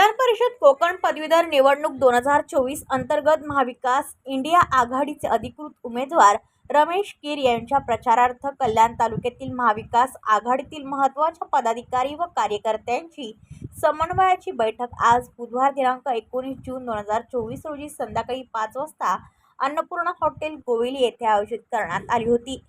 विधान परिषद कोकण पदवीधर निवडणूक दोन हजार चोवीस अंतर्गत महाविकास इंडिया आघाडीचे अधिकृत उमेदवार रमेश कीर यांच्या प्रचारार्थ कल्याण तालुक्यातील महाविकास आघाडीतील महत्त्वाच्या पदाधिकारी व कार्यकर्त्यांची समन्वयाची बैठक आज बुधवार दिनांक एकोणीस जून दोन हजार चोवीस रोजी संध्याकाळी पाच वाजता अन्नपूर्णा हॉटेल गोविली येथे आयोजित करण्यात आली होती.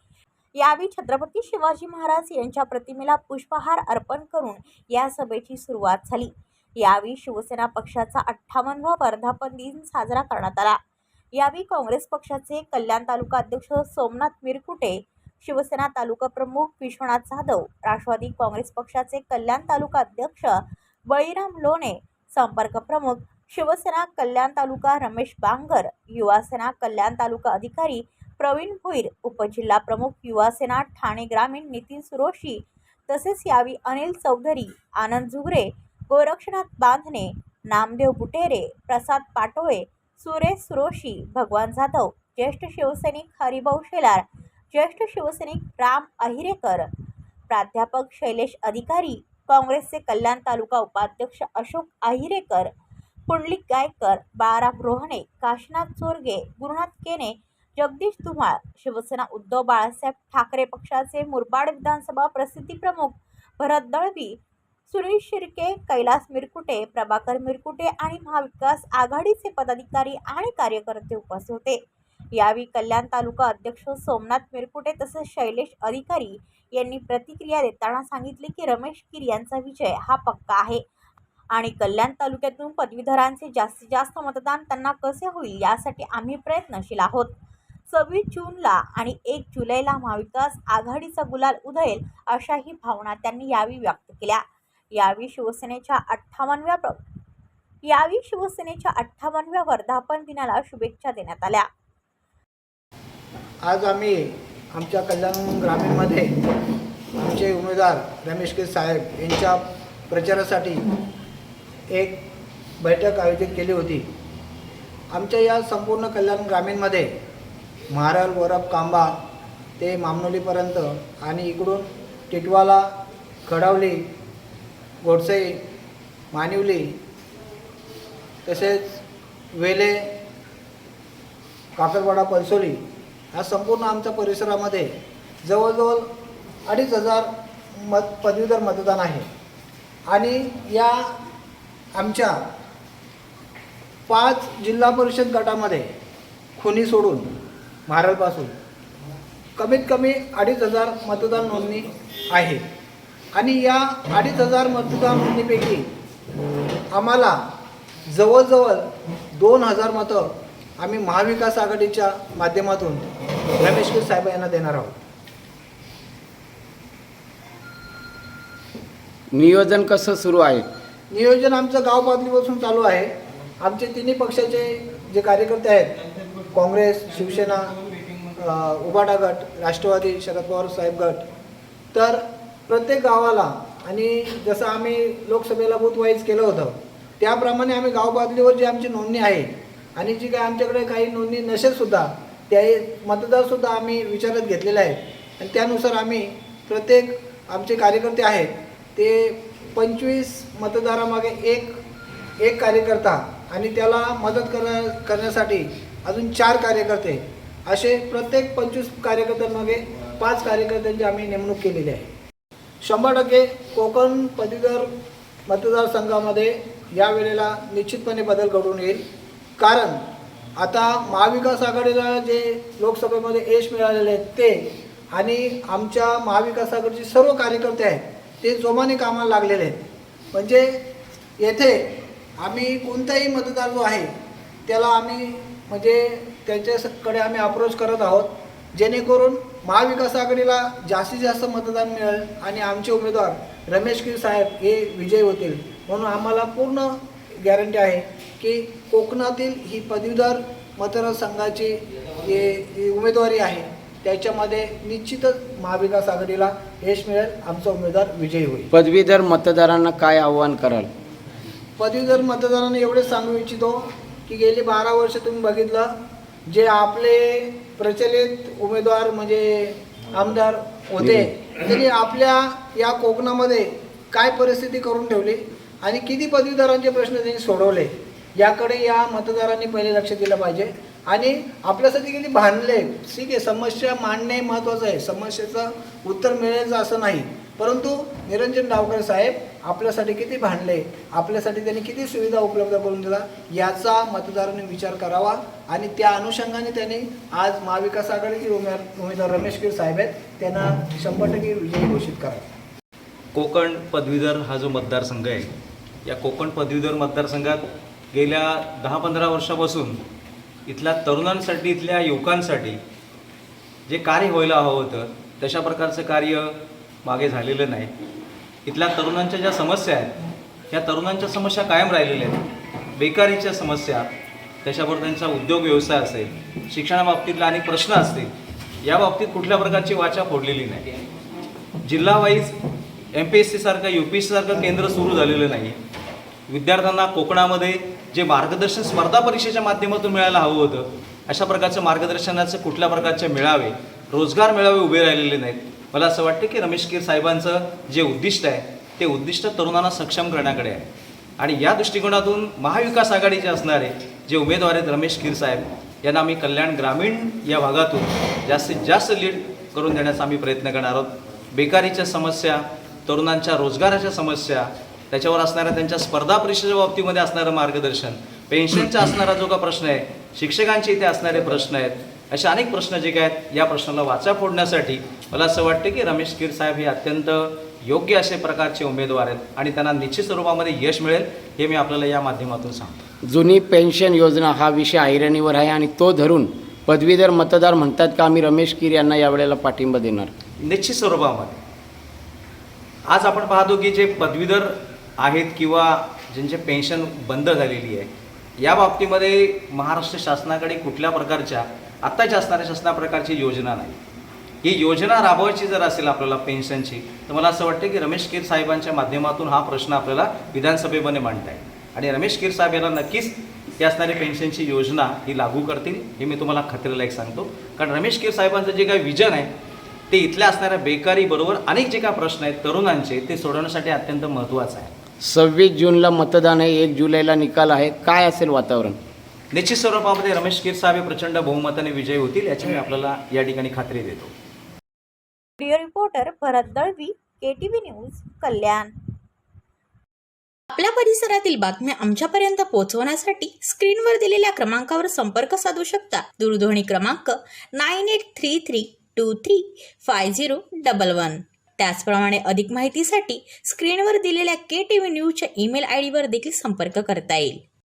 यावेळी छत्रपती शिवाजी महाराज यांच्या प्रतिमेला पुष्पहार अर्पण करून या सभेची सुरुवात झाली. यावेळी शिवसेना पक्षाचा अठ्ठावन्नवा वर्धापन दिन साजरा करण्यात आला. यावेळी काँग्रेस पक्षाचे कल्याण तालुका अध्यक्ष सोमनाथ मिरकुटे शिवसेना तालुका प्रमुख विश्वनाथ जाधव राष्ट्रवादी काँग्रेस पक्षाचे कल्याण तालुका अध्यक्ष बळीराम लोणे संपर्क प्रमुख शिवसेना कल्याण तालुका रमेश बांगर युवासेना कल्याण तालुका अधिकारी प्रवीण भोईर उपजिल्हा प्रमुख युवासेना ठाणे ग्रामीण नितीन सुरोशी तसेच यावेळी अनिल चौधरी आनंद झुगरे गोरक्षनाथ बांधणे नामदेव बुटेरे प्रसाद पाटोळे सुरेश सुरोशी भगवान जाधव ज्येष्ठ शिवसैनिक हरिभाऊ शेलार ज्येष्ठ शिवसैनिक राम अहिरेकर प्राध्यापक शैलेश अधिकारी काँग्रेसचे कल्याण तालुका उपाध्यक्ष अशोक अहिरेकर पुंडलिक गायकर बाळाराम रोहणे काशीनाथ चोरगे गुरुनाथ केने जगदीश धुमाळ शिवसेना उद्धव बाळासाहेब ठाकरे पक्षाचे मुरबाड विधानसभा प्रसिद्धी प्रमुख भरत दळवी सुनील शिर्के कैलास मिरकुटे प्रभाकर मिरकुटे आणि महाविकास आघाडीचे पदाधिकारी आणि कार्यकर्ते उपस्थित होते. यावेळी कल्याण तालुका अध्यक्ष सोमनाथ मिरकुटे तसेच शैलेश अधिकारी यांनी प्रतिक्रिया देताना सांगितले की रमेश कीर यांचा विजय हा पक्का आहे आणि कल्याण तालुक्यातून पदवीधरांचे जास्तीत जास्त मतदान त्यांना कसे होईल यासाठी आम्ही प्रयत्नशील आहोत. सव्वीस जूनला आणि एक जुलैला महाविकास आघाडीचा गुलाल उधळेल अशाही भावना त्यांनी यावेळी व्यक्त केल्या. यावेळी शिवसेनेच्या अठ्ठावन्नव्या प्र यावेळी शिवसेनेच्या अठ्ठावन्नव्या वर्धापन दिनाला शुभेच्छा देण्यात आल्या. आज आम्ही आमच्या कल्याण ग्रामीणमध्ये आमचे उमेदवार रमेश के साहेब यांच्या प्रचारासाठी एक बैठक आयोजित केली होती. आमच्या या संपूर्ण कल्याण ग्रामीणमध्ये महाराल वरब कांबा ते मामनोलीपर्यंत आणि इकडून टिटवाला खडावली गोडसई मानिवली तसेच वेले काकरवाडा पलसोली हा संपूर्ण आमच्या परिसरामध्ये जवळजवळ अडीच हजार मत पदवीधर मतदान आहे. आणि या आमच्या पाच जिल्हा परिषद गटामध्ये खुनी सोडून महारालपासून कमीत कमी अडीच हजार मतदान नोंदणी आहे. आणि या अडीच हजार मतदान नोंदणीपैकी आम्हाला जवळजवळ दोन हजार मतं आम्ही महाविकास आघाडीच्या माध्यमातून रमेश साहेब यांना देणार आहोत. नियोजन कसं सुरू आहे? नियोजन आमचं गाव पातळीपासून चालू आहे. आमचे तिन्ही पक्षाचे जे कार्यकर्ते आहेत काँग्रेस शिवसेना उबाटा गट राष्ट्रवादी शरद पवार साहेब गट तर प्रत्येक गावाला आणि जसं आम्ही लोकसभेला बूथ वाईज केलं होतं त्याप्रमाणे आम्ही गाव पातळीवर जी आमची नोंदणी आहे आणि जी काय आमच्याकडे काही नोंदणी नसेलसुद्धा त्याही त्या मतदारसुद्धा आम्ही विचारात घेतलेले आहेत. आणि त्यानुसार आम्ही प्रत्येक आमचे कार्यकर्ते आहेत ते पंचवीस मतदारामागे एक एक कार्यकर्ता आणि त्याला मदत कर करण्यासाठी अजून चार कार्यकर्ते. असे प्रत्येक पंचवीस कार्यकर्त्यांमागे पाच कार्यकर्त्यांची आम्ही नेमणूक केलेली आहे. शंभर टक्के कोकण पदवीधर मतदारसंघामध्ये यावेळेला निश्चितपणे बदल घडून येईल. कारण आता महाविकास आघाडीला जे लोकसभेमध्ये यश मिळालेले आहेत ते आणि आमच्या महाविकास आघाडीचे सर्व कार्यकर्ते आहेत ते जोमाने कामाला लागलेले आहेत. म्हणजे येथे आम्ही कोणताही मतदार जो आहे त्याला आम्ही म्हणजे त्याच्याकडे आम्ही अप्रोच करत आहोत. जेणेकरून महाविकास आघाडीला जास्तीत जास्त मतदान मिळेल आणि आमचे उमेदवार रमेश कीर साहेब हे विजयी होतील. म्हणून आम्हाला पूर्ण गॅरंटी आहे की कोकणातील ही पदवीधर मतदारसंघाची जे उमेदवारी आहे. त्याच्यामध्ये निश्चितच महाविकास आघाडीला यश मिळेल आमचा उमेदवार विजयी होईल. पदवीधर मतदारांना काय आव्हान कराल? पदवीधर मतदारांना एवढेच सांगू इच्छितो की गेली बारा वर्ष तुम्ही बघितलं जे आपले प्रचलित उमेदवार म्हणजे आमदार होते. त्यांनी आपल्या या कोकणामध्ये काय परिस्थिती करून ठेवली आणि किती पदवीधरांचे प्रश्न त्यांनी सोडवले याकडे या मतदारांनी पहिले लक्ष दिलं पाहिजे. आणि आपल्यासाठी किती भांडले. ठीक आहे समस्या मांडणे महत्त्वाचं आहे. समस्येचं उत्तर मिळायचं असं नाही. परंतु निरंजन डावकर साहेब आपल्यासाठी किती भांडले आपल्यासाठी त्यांनी किती सुविधा उपलब्ध करून दिला याचा मतदारांनी विचार करावा. आणि त्या अनुषंगाने त्यांनी आज महाविकास आघाडीचे उमेदवार उमेदवार रमेश कीर साहेब आहेत त्यांना शंभर टक्के विजयी घोषित करा कोकण पदवीधर हा जो मतदारसंघ आहे या कोकण पदवीधर मतदारसंघात गेल्या दहा पंधरा वर्षापासून इथल्या तरुणांसाठी इथल्या युवकांसाठी जे कार्य व्हायला हवं होतं तशा प्रकारचं कार्य मागे झालेलं नाही. इथल्या तरुणांच्या ज्या समस्या आहेत या तरुणांच्या समस्या कायम राहिलेल्या आहेत. बेकारीच्या समस्या त्याच्याबरोबर त्यांचा उद्योग व्यवसाय असेल शिक्षणाबाबतीतला अनेक प्रश्न असतील या बाबतीत कुठल्या प्रकारची वाचा फोडलेली नाही. जिल्हावाईज एम पी एस सीसारखं यू पी एस सीसारखं केंद्र सुरू झालेलं नाही. विद्यार्थ्यांना कोकणामध्ये जे मार्गदर्शन स्पर्धा परीक्षेच्या माध्यमातून मिळायला हवं होतं अशा प्रकारचं मार्गदर्शनाचे कुठल्या प्रकारचे मेळावे रोजगार मेळावे उभे राहिलेले नाहीत. मला असं वाटतं की रमेश कीर साहेबांचं जे उद्दिष्ट आहे ते उद्दिष्ट तरुणांना सक्षम करण्याकडे आहे. आणि या दृष्टिकोनातून महाविकास आघाडीचे असणारे जे उमेदवार आहेत रमेश कीर साहेब यांना आम्ही कल्याण ग्रामीण या भागातून जास्तीत जास्त लीड करून देण्याचा आम्ही प्रयत्न करणार आहोत. बेकारीच्या समस्या तरुणांच्या रोजगाराच्या समस्या त्याच्यावर असणाऱ्या त्यांच्या स्पर्धा परीक्षेच्या बाबतीमध्ये असणारं मार्गदर्शन पेन्शनचा असणारा जो का प्रश्न आहे शिक्षकांचे इथे असणारे प्रश्न आहेत असे अनेक प्रश्न जे काय आहेत या प्रश्नाला वाचा फोडण्यासाठी. मला असं वाटतं की रमेश कीर साहेब हे अत्यंत योग्य असे प्रकारचे उमेदवार आहेत आणि त्यांना निश्चित स्वरूपामध्ये यश मिळेल हे मी आपल्याला या माध्यमातून सांगतो. जुनी पेन्शन योजना हा विषय ऐरणीवर आहे आणि तो धरून पदवीधर मतदार म्हणतात का आम्ही रमेश कीर यांना यावेळेला पाठिंबा देणार. निश्चित स्वरूपामध्ये. आज आपण पाहतो की जे पदवीधर आहेत किंवा ज्यांचे पेन्शन बंद झालेली आहे या बाबतीमध्ये महाराष्ट्र शासनाकडे कुठल्या प्रकारच्या आत्ताच्या असणाऱ्या शासना प्रकारची योजना नाही. ही योजना राबवायची जर असेल आपल्याला पेन्शनची तर मला असं वाटतं की रमेश कीर साहेबांच्या माध्यमातून हा प्रश्न आपल्याला विधानसभेमध्ये मांडता येईल. आणि रमेश कीर साहेब यांना नक्कीच ती असणारी पेन्शनची योजना ही लागू करतील हे मी तुम्हाला खात्रीला एक सांगतो. कारण रमेश कीर साहेबांचं जे काही विजन आहे ते इथल्या असणाऱ्या बेकारीबरोबर अनेक जे काही प्रश्न आहेत तरुणांचे ते सोडवण्यासाठी अत्यंत महत्त्वाचं आहे. सव्वीस जूनला मतदान आहे एक जुलैला निकाल आहे. काय असेल वातावरण? निश्चित स्वरूपामध्ये रमेश साहेब हे प्रचंड बहुमताने विजयी होतील याची मी आपल्याला या ठिकाणी खात्री देतो. Video reporter Bharat Dalvi K T V news Kalyan. आपल्या परिसरातील बातम्या आमच्यापर्यंत पोहोचवण्यासाठी स्क्रीनवर दिलेल्या क्रमांकावर संपर्क साधू शकता. दूरध्वनी क्रमांक nine eight three three two three five zero double one. त्याचप्रमाणे अधिक माहितीसाठी स्क्रीनवर दिलेल्या के टी व्ही न्यूजच्या ईमेल आय डीवर देखील संपर्क करता येईल.